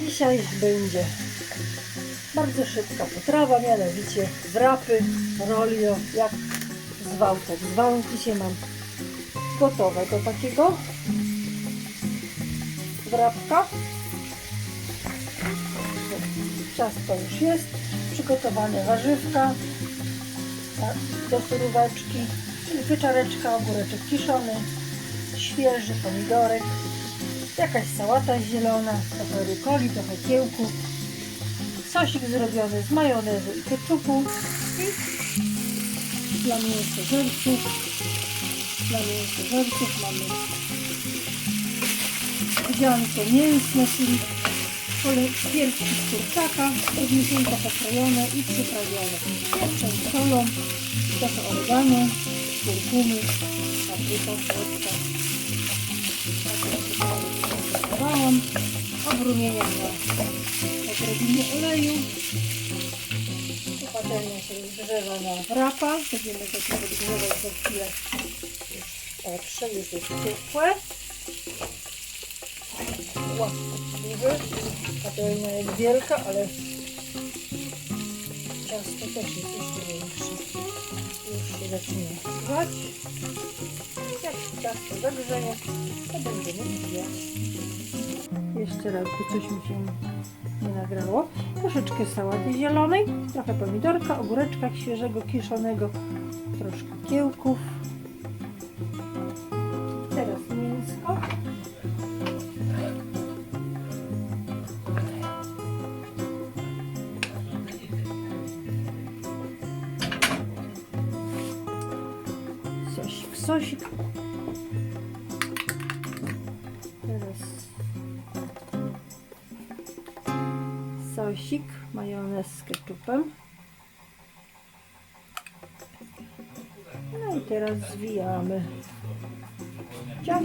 Dzisiaj będzie bardzo szybka potrawa, mianowicie wrapy, rolio, jak zwał tak zwał. Dzisiaj mam gotowe do takiego wrapka. Ciasto już jest, przygotowane warzywka do suróweczki, czyli ogóreczek kiszony, świeży pomidorek, jakaś sałata zielona, trochę rukoli, trochę kiełku, sosik zrobiony z majonezu i ketchupu. I dla mięsożerców, dla mięsożerców mamy. Wdzianko mięsne, czyli piersi z kurczaka, drobniuteńko pokrojone i przyprawione. Pieprzem, solą, trochę oregano, kurkumy, papryka, słodka. Przygotowałam. Obrumienia na odrobinie oleju. Patelnia się rozgrzewa na wrapa. Będziemy go tu podgrzewać za chwilę. Patrzę, już jest ciepłe. Łatwo Patelnia jest wielka, ale ciasto też jest jeszcze większe. Już się zaczyna grzać. Jak się ciasto zagrzeje, to będziemy wbijać. Tu coś mi się nie nagrało. Troszeczkę sałaty zielonej, trochę pomidorka, ogóreczka świeżego, kiszonego, troszkę kiełków. Teraz mięsko. Sosik, sosik. Sosik, majonez z ketchupem. No i teraz zwijamy. Ciach.